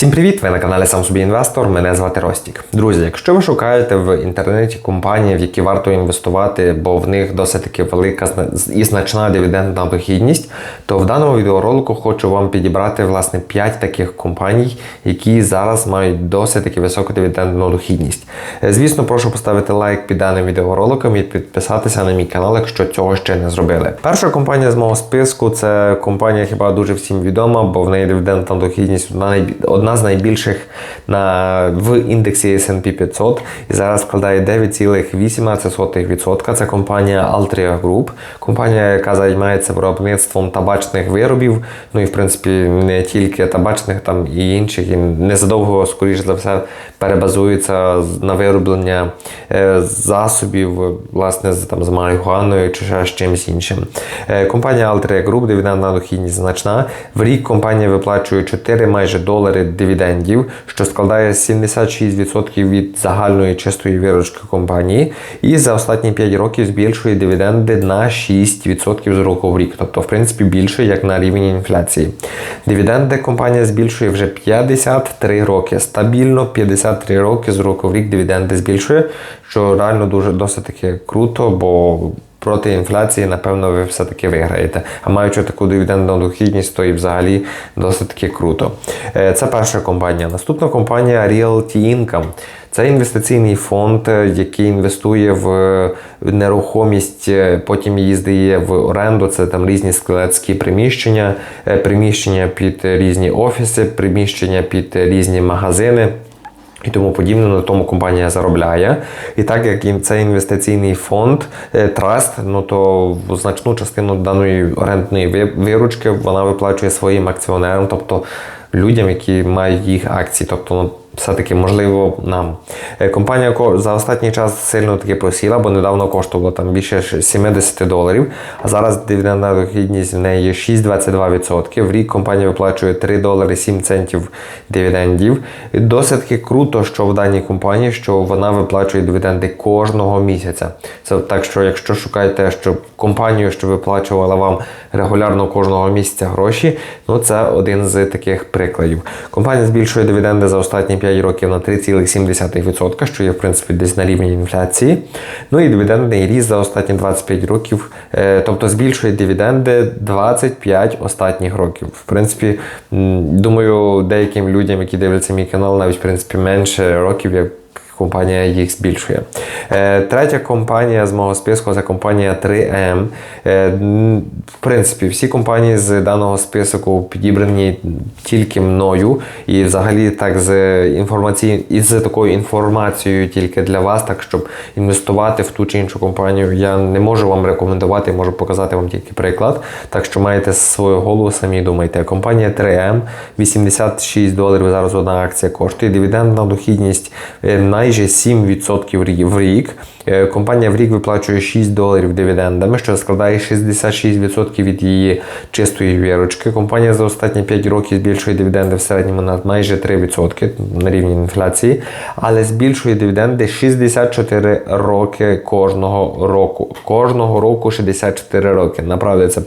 Всім привіт! Ви на каналі Сам собі інвестор. Мене звати Ростік. Друзі, якщо ви шукаєте в інтернеті компанії, в які варто інвестувати, бо в них досить таки велика і значна дивідендна дохідність, то в даному відеоролику хочу вам підібрати власне 5 таких компаній, які зараз мають досить таки високу дивідендну дохідність. Звісно, прошу поставити лайк під даним відеороликом і підписатися на мій канал, якщо цього ще не зробили. Перша компанія з мого списку це компанія, хіба дуже всім відома, бо в неї дивідендна дохідність одна, одна з найбільших на, в індексі S&P 500 і зараз складає 9,8%. Це компанія Altria Group, компанія, яка займається виробництвом табачних виробів. Ну і в принципі не тільки табачних, там і інших. І незадовго, скоріше за все, перебазується на вироблення е, засобів, власне, з, там, з марихуаною чи ще з чимось іншим. Е, Компанія Altria Group, дивідендна дохідність значна. В рік компанія виплачує 4 майже долари дивідендів, що складає 76% від загальної чистої виручки компанії. І за останні 5 років збільшує дивіденди на 6% з року в рік. Тобто, в принципі, більше як на рівні інфляції. Дивіденди компанія збільшує вже 53 роки. Стабільно 53 роки з року в рік дивіденди збільшує, що реально дуже досить таки круто, бо проти інфляції, напевно, ви все-таки виграєте. А маючи таку дивідендну дохідність, то і взагалі досить таки круто. Е, Це перша компанія. Наступна компанія Realty Income. Це інвестиційний фонд, е, який інвестує в нерухомість, е, потім її здає в оренду. Це там різні складські приміщення, приміщення під різні офіси, приміщення під різні магазини. І тому подібне на тому компанія заробляє. І так як це інвестиційний фонд е, траст, ну то значну частину даної орендної виручки вона виплачує своїм акціонерам, тобто людям, які мають їх акції. Тобто, ну, все-таки можливо нам. Е, Компанія за останній час сильно таки просіла, бо недавно коштувала там більше 70 доларів, а зараз дивідендна дохідність в неї є 6,22%. В рік компанія виплачує 3 долари 7 центів дивідендів. І досить таки круто, що в даній компанії, що вона виплачує дивіденди кожного місяця. Це так, що якщо шукаєте, щоб компанію, що виплачувала вам регулярно кожного місяця гроші, ну це один з таких прикладів. Компанія збільшує дивіденди за останні 5 років на 3,7%, що є в принципі десь на рівні інфляції. Ну і дивідендний ріст за останні 25 років, е, тобто збільшує дивіденди 25 останніх років. В принципі, думаю, деяким людям, які дивляться мій канал, навіть в принципі менше років, як компанія їх збільшує. Е, третя компанія з мого списку це компанія 3M. Е, м, в принципі, всі компанії з даного списку підібрані тільки мною, і взагалі так з інформації із такою інформацією тільки для вас, так щоб інвестувати в ту чи іншу компанію. Я не можу вам рекомендувати, можу показати вам тільки приклад. Так що маєте свою голову, самі думайте. Компанія 3M 86 доларів зараз одна акція коштує. Дивідендна дохідність е, майже 7% в рік. Е, Компанія в рік виплачує 6 доларів дивідендами, що складає 66% від її чистої вірочки. Компанія за останні 5 років збільшує дивіденди в середньому на майже 3% на рівні інфляції, але збільшує дивіденди 64 роки кожного року. Кожного року 64 роки. Направді це,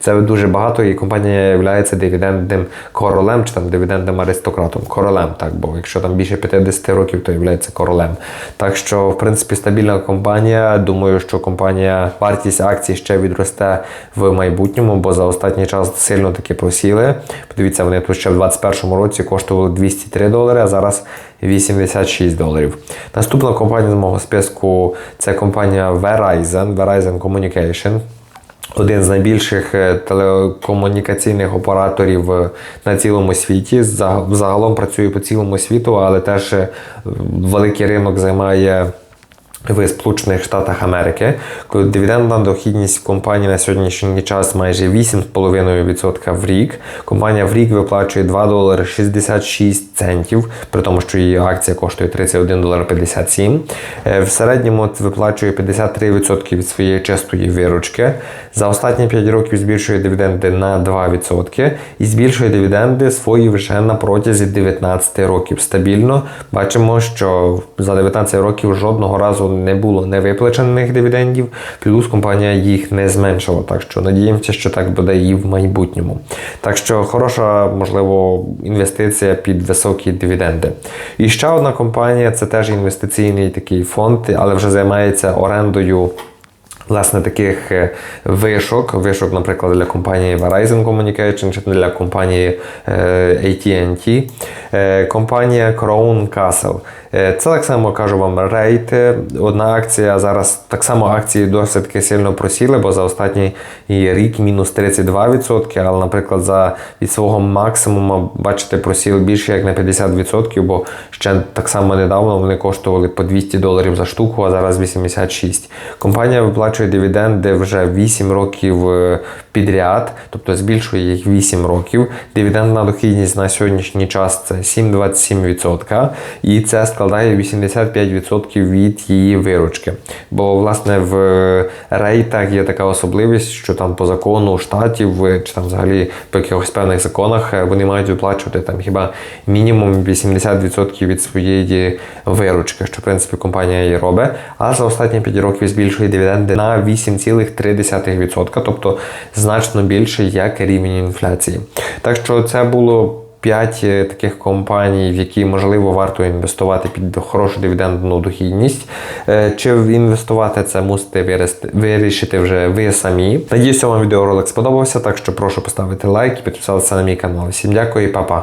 це дуже багато, і компанія є дивідендним королем чи там дивідендним аристократом. Королем, так, бо якщо там більше 50 років, то є королем. Так що, в принципі, стабільна компанія. Думаю, що компанія вартість акцій ще відросте в майбутньому, бо за останній час сильно таки просіли. Подивіться, вони тут ще в 2021 році коштували 203 долари, а зараз 86 доларів. Наступна компанія з мого списку це компанія Verizon, Verizon Communication. Один з найбільших е, телекомунікаційних операторів е, на цілому світі. За- Загалом працює по цілому світу, але теж е, великий ринок займає в Сполучених Штатах Америки. Коли Дивідендна дохідність компанії на сьогоднішній час майже 8,5% в рік. Компанія в рік виплачує 2 долари 66 центів, при тому, що її акція коштує 31 долар 57. Е, В середньому виплачує 53% від своєї чистої виручки. За останні 5 років збільшує дивіденди на 2% і збільшує дивіденди свої вже на протязі 19 років. Стабільно бачимо, що за 19 років жодного разу не було невиплачених дивідендів, плюс компанія їх не зменшила. Так що надіємося, що так буде і в майбутньому. Так що хороша, можливо, інвестиція під високі дивіденди. І ще одна компанія це теж інвестиційний такий фонд, але вже займається орендою. Власне, таких е, вишок, вишок, наприклад, для компанії Verizon Communication чи для компанії е, AT&T, е, компанія Crown Castle. Це так само кажу вам рейт. Е, Одна акція зараз так само акції досить сильно просіли, бо за останній рік мінус 32%, але, наприклад, за від свого максимуму, бачите, просіли більше як на 50%, бо ще так само недавно вони коштували по 200 доларів за штуку, а зараз 86. Компанія виплачує дивіденди вже 8 років е, підряд, тобто збільшує їх 8 років. Дивідендна дохідність на сьогоднішній час це 7,27%, і це складає 85% від її виручки. Бо, власне, в рейтах є така особливість, що там по закону штатів чи там взагалі по якихось певних законах е, вони мають виплачувати там хіба мінімум 80% від своєї виручки, що в принципі компанія і робить. А за останні 5 років збільшує дивіденди на 8,3%, тобто значно більше як рівень інфляції. Так що це було. П'ять е, таких компаній, в які можливо варто інвестувати під хорошу дивідендну дохідність. Е, Чи інвестувати це мусите вирішити вже ви самі. Надіюсь, вам відеоролик сподобався, так що прошу поставити лайк і підписатися на мій канал. Всім дякую і па-па!